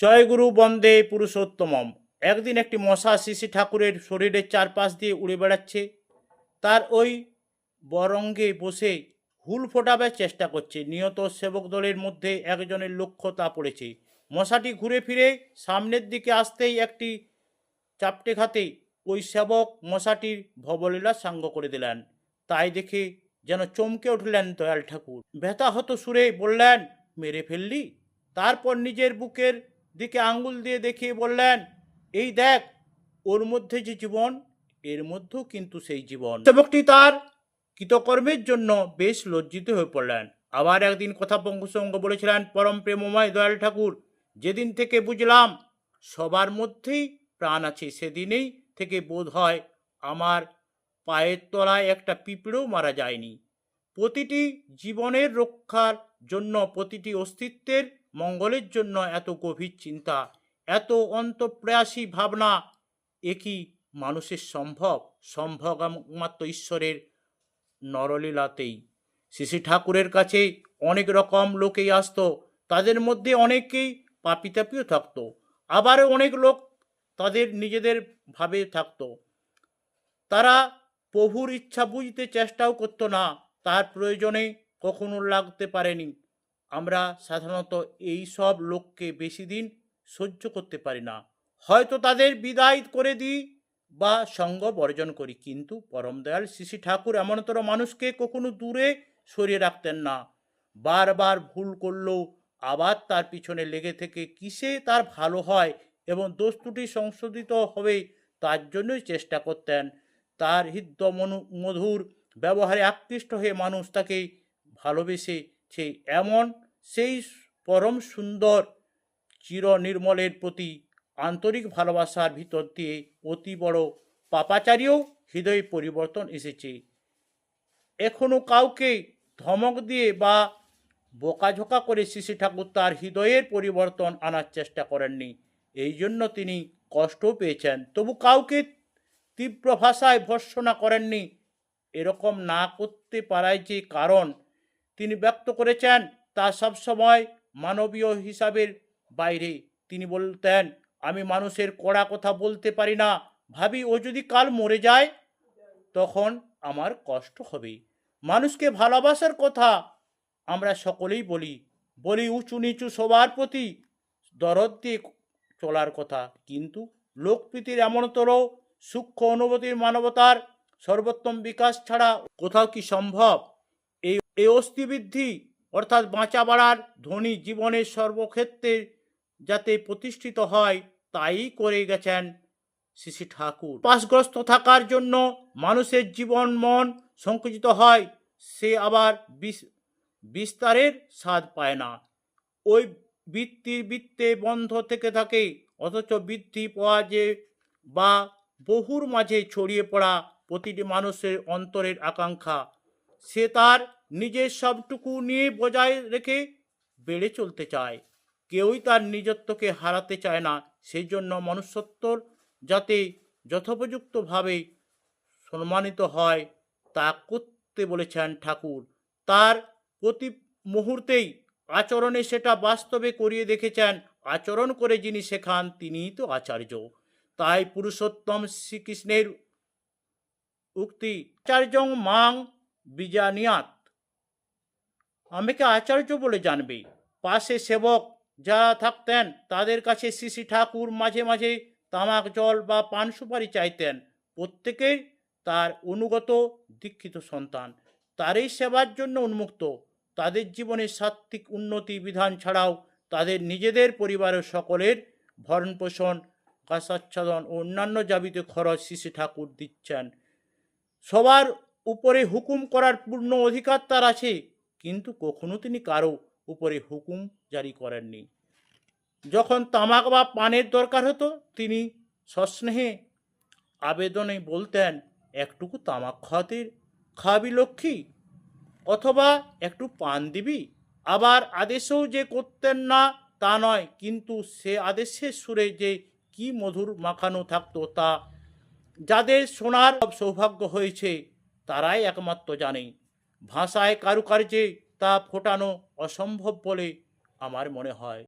জয়গুরু বন্দে পুরুষোত্তমম। একদিন একটি মশা শিশি ঠাকুরের শরীরের চারপাশ দিয়ে উড়ে বেড়াচ্ছে। তার ওই বরঙ্গে বসে হুল ফোটাবার চেষ্টা করছে। নিহত সেবক দলের মধ্যে একজনের লক্ষ্য তা পড়েছে। মশাটি ঘুরে ফিরে সামনের দিকে আসতেই একটি চাপটে খাতে ওই সেবক মশাটির ভবলীলা সাঙ্গ করে দিলেন। তাই দেখে যেন চমকে উঠলেন দয়াল ঠাকুর। ব্যথা হতো সুরে বললেন, মেরে ফেললি? তারপর নিজের বুকের দিকে আঙ্গুল দিয়ে দেখিয়ে বললেন, এই দেখ, ওর মধ্যে যে জীবন, এর মধ্যেও কিন্তু সেই জীবন। সেবকটি তার কৃতকর্মের জন্য বেশ লজ্জিত হয়ে পড়লেন। আবার একদিন কথা প্রসঙ্গ বলেছিলেন, পরম প্রেমময় দয়াল ঠাকুর, যেদিন থেকে বুঝলাম সবার মধ্যেই প্রাণ আছে, সেদিনেই থেকে বোধ হয় আমার পায়ের তলায় একটা পিঁপড়েও মারা যায়নি। প্রতিটি জীবনের রক্ষার জন্য প্রতিটি অস্তিত্বের মঙ্গলের জন্য এত গভীর চিন্তা, এত অন্তঃপ্রয়াসী ভাবনা একই মানুষের সম্ভব? সম্ভব একমাত্র ঈশ্বরের নরলীলাতেই। শ্রী ঠাকুরের কাছে অনেক রকম লোকেই আসতো, তাদের মধ্যে অনেকেই পাপিতাপিও থাকতো আবার অনেক লোক তাদের নিজেদের ভাবে থাকত। তারা প্রভুর ইচ্ছা বুঝতে চেষ্টাও করতো না, তার প্রয়োজনে কখনো লাগতে পারেনি। আমরা সাধারণত এই সব লোককে বেশি দিন সহ্য করতে পারি না। হয়তো তাদের বিদায় করে দিই বা সঙ্গ বর্জন করি, কিন্তু পরম দয়াল শ্রী ঠাকুর এমনতর মানুষকে কখনো দূরে সরিয়ে রাখতেন না। বারবার ভুল করলেও আবার তার পিছনে লেগে থেকে কিসে তার ভালো হয় এবং দোষ সংশোধিত হবে তার জন্যই চেষ্টা করতেন। তার হৃদ্য মনু মধুর ব্যবহারে আকৃষ্ট হয়ে মানুষ তাকে ভালোবেসেছে। এমন সেই পরম সুন্দর চির নির্মলের প্রতি আন্তরিক ভালোবাসার ভিতর দিয়ে অতি বড় পাপাচারীও হৃদয় পরিবর্তন এসেছে। এখনও কাউকে ধমক দিয়ে বা বোকাঝোকা করে শিশু ঠাকুর তার হৃদয়ের পরিবর্তন আনার চেষ্টা করেননি। এই জন্য তিনি কষ্টও পেয়েছেন। তবু কাউকে তীব্র ভাষায় ভর্সনা করেননি। এরকম না করতে পারায় যে কারণ তিনি ব্যক্ত করেছেন তা সবসময় মানবীয় হিসাবের বাইরে। তিনি বলতেন, আমি মানুষের কড়া কথা বলতে পারি না। ভাবি, ও যদি কাল মরে যায়, তখন আমার কষ্ট হবে। মানুষকে ভালোবাসার কথা আমরা সকলেই বলি। বলি উঁচু নিচু সবার প্রতি দরদ দিয়ে চলার কথা। কিন্তু লোকপ্রীতির এমনতর সূক্ষ্ম অনুভূতির মানবতার সর্বোত্তম বিকাশ ছাড়া কোথাও কি সম্ভব? এই অস্থিবৃদ্ধি অর্থাৎ বাঁচা বাড়ার ধনী জীবনের সর্বক্ষেত্রে যাতে প্রতিষ্ঠিত হয়, তাই করে গেছেন শ্রী ঠাকুর। পাশগ্রস্ত থাকার জন্য মানুষের জীবন মন সংকুচিত হয়, সে আবার বিস্তারের স্বাদ পায় না। ওই বৃত্তির বৃত্তে বন্ধ থেকে থাকে, অথচ বৃদ্ধি পাওয়া যে বা বহুর মাঝে ছড়িয়ে পড়া প্রতিটি মানুষের অন্তরের আকাঙ্ক্ষা, সে তার নিজের সবটুকু নিয়ে বজায় রেখে বেড়ে চলতে চায়। কেউই তার নিজত্বকে হারাতে চায় না। সেই জন্য মনুষ্যত্বর যাতে যথোপযুক্তভাবে সম্মানিত হয়, তা করতে বলেছেন ঠাকুর। তার প্রতি মুহূর্তেই আচরণে সেটা বাস্তবে করিয়ে দেখেছেন। আচরণ করে যিনি শেখান, তিনিই তো আচার্য। তাই পুরুষোত্তম শ্রীকৃষ্ণের উক্তি আচার্যং মাং বিজানিয়াত। আমাকে আচার্য বলে জানবে। পাশে সেবক যারা থাকতেন, তাদের কাছে শ্রী ঠাকুর মাঝে মাঝে তামাক জল বা পান সুপারি চাইতেন। প্রত্যেকেই তার অনুগত, দীক্ষিত সন্তান। তারই সেবার জন্য উন্মুক্ত। তাদের জীবনের সাত্ত্বিক উন্নতি বিধান ছাড়াও তাদের নিজেদের পরিবারের সকলের ভরণ পোষণ কাসাচ্ছাদন ও অন্যান্য যাবিত খরচ শ্রী ঠাকুর দিচ্ছেন। সবার উপরে হুকুম করার পূর্ণ অধিকার তার আছে। কিন্তু কখনো তিনি কারও উপরে হুকুম জারি করেননি। যখন তামাক বা পানের দরকার হতো, তিনি সস্নেহে আবেদনে বলতেন, একটুকু তামাক খাওয়াতে খাবি লক্ষ্মী, অথবা একটু পান দিবি। আবার আদেশও যে করতেন না, তা নয়, কিন্তু সে আদেশের সুরে যে কি মধুর মাখানো থাকতো, তা যাদের শোনার সৌভাগ্য হয়েছে, তারাই একমাত্র জানে। ভাষায় কারুকার্যে তা ফোটানো অসম্ভব বলে আমার মনে হয়।